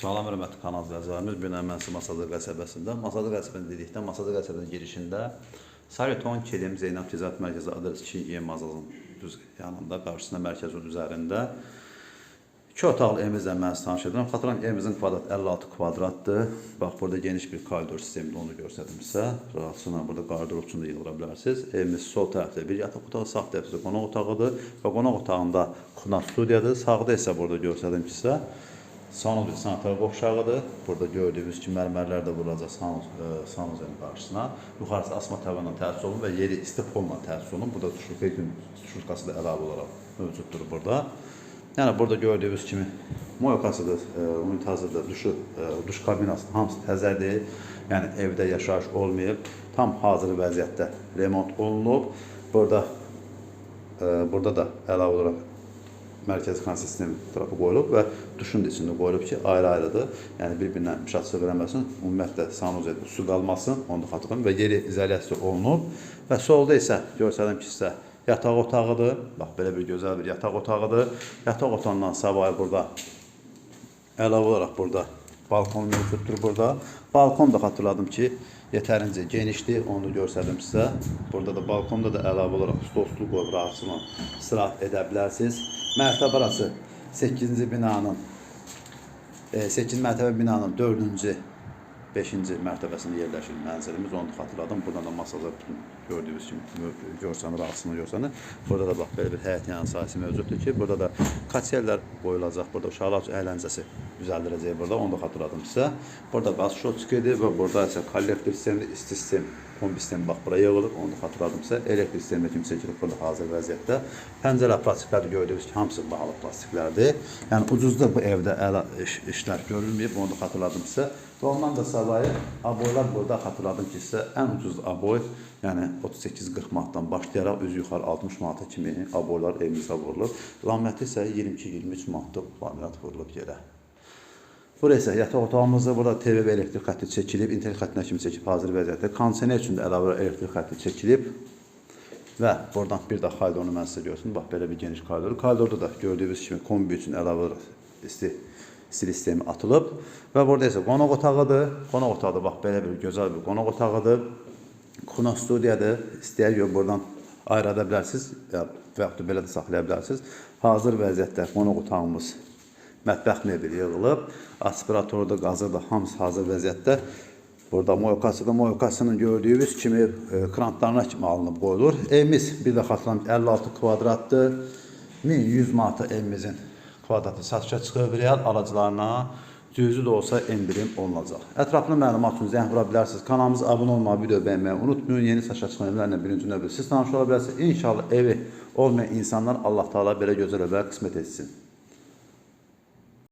Salam hörmətli kanal izləyicilərimiz. Bu gün mən sizə Masalı qəsəbəsində, Masalı qəsəbəsində dedikdə Masalı qəsəbəsinin girişində Sarıton Kelim Zeynəb Ticarət Mərkəzi adres 2 E mağazasının düz yanında, qarşısında mərkəz yolu üzərində 2 otaqlı evimizlə mən sizi tanış edirəm. Xatırlayın evimizin kvadrat 56 kvadratdır. Bax burada geniş bir koridor sistemində onu göstərdim sizə. Rahatçılıqla burada koridor üçün də yığıla bilərsiniz. Evimiz sol tərəfdə bir yataq otağı, sağ tərəfdə qonaq otağıdır və qonaq otağında qonaq studiyadır. Sağda isə burada göstərdim ki sizə Sanuz sanatar qovşağıdır. Burada gördüyünüz kimi mərmərlər də vurulacaq Sanuz, e, Sanuzun qarşısına. Yuxarısı asma tavanla təsis olunub və yeri isti polla təsis olunub. Burada duşluq gün duşluqası da əlavə olaraq mövcuddur burada. Yəni burada gördüyünüz kimi moyokasıdır, e, unitazıdır, duşu, e, duş kabinasının hamısı təzədir. Yəni evdə yaşayış olmayıb, tam hazır vəziyyətdə remont olunub. Burada e, burada da əlavə olaraq mərkəzi kan sistemi tərəfi qoyulub və duşun da içində qoyulub ki, ayrı-ayrıdır. Yəni bir-birinə müşahidə verməsin, ümumiyyətlə sanuzədə su qalmasın, onu da xatırlayın və yeri izolyasiya olunub və solda isə göstərim ki, sizə yataq otağıdır. Bax belə bir gözəl bir yataq otağıdır. Yataq otağından savayı burada əlavə olaraq burada balkon mövcuddur burada. Balkon da xatırladım ki, yetərincə genişdir, onu göstərdim sizə. Burada da balkonda da əlavə olaraq stolslu qoyub rahatçılıqla istirahət edə bilərsiniz. mertebe arası 8. binanın e, 8 mertebe binanın 4. 5-ci mərtəbəsində yerləşir mənzilimiz. Onu xatırladım. Buradan da bütün gördüyünüz kimi görsən rahatsızlığını görsən. Burada da bax belə bir həyət yanı sahəsi mövcuddur ki, burada da kaçerlər qoyulacaq. Burada uşaqlar əyləncəsi düzəldiləcək burada. Onu da xatırladım sizə. Burada qaz şotskidir və burada isə kollektor sistemi, isti sistem, kombi sistemi bax bura yığılıb. Onu da xatırladım sizə. Elektrik sistemi kimi çəkilib burada hazır vəziyyətdə. Pəncərə plastikləri gördüyünüz ki, hamısı bahalı plastiklərdir. Yəni ucuzda bu evdə əla iş, işlər görülməyib. Onu da xatırladım sizə. Və da savayı aboylar burada xatırladım ki, sizə ən ucuz aboy, yəni 38-40 manatdan başlayaraq üzü yuxarı 60 manata kimi aboylar evimizə vurulur. Lamməti isə 22-23 manatlıq laminat vurulub yerə. Burası isə yataq otağımızda burada TV və elektrik xətti çəkilib, internet xəttinə kimi çəkib hazır vəziyyətdə. Kondisioner üçün də əlavə elektrik xətti çəkilib. Və buradan bir də koridorunu mən sizə görsün. Bax belə bir geniş koridor. Koridorda da gördüyünüz kimi kombi üçün əlavə isti sistemi atılıb və burada isə qonaq otağıdır. Qonaq otağı da bax belə bir gözəl bir qonaq otağıdır. Qonaq studiyadır. İstəyər görə buradan ayrada bilərsiniz ya və yaxud da belə də saxlaya bilərsiniz. Hazır vəziyyətdə qonaq otağımız mətbəx mebeli yığılıb. Aspirator da, qazır da hamısı hazır vəziyyətdə. Burada moyokası da moyokasının gördüyünüz kimi e, krantlarına kimi alınıb qoyulur. Evimiz bir də xatırlam 56 kvadratdır. 1100 manata evimizin kvadratı satışa çıxıb real alıcılarına cüzi də olsa endirim olunacaq. Ətraflı məlumat üçün zəng vura bilərsiniz. Kanalımıza abunə olmağı, video bəyənməyi unutmayın. Yeni satışa çıxan evlərlə birinci növbədə siz tanış ola bilərsiniz. İnşallah evi olmayan insanlar Allah Taala belə gözəl evlər qismət etsin.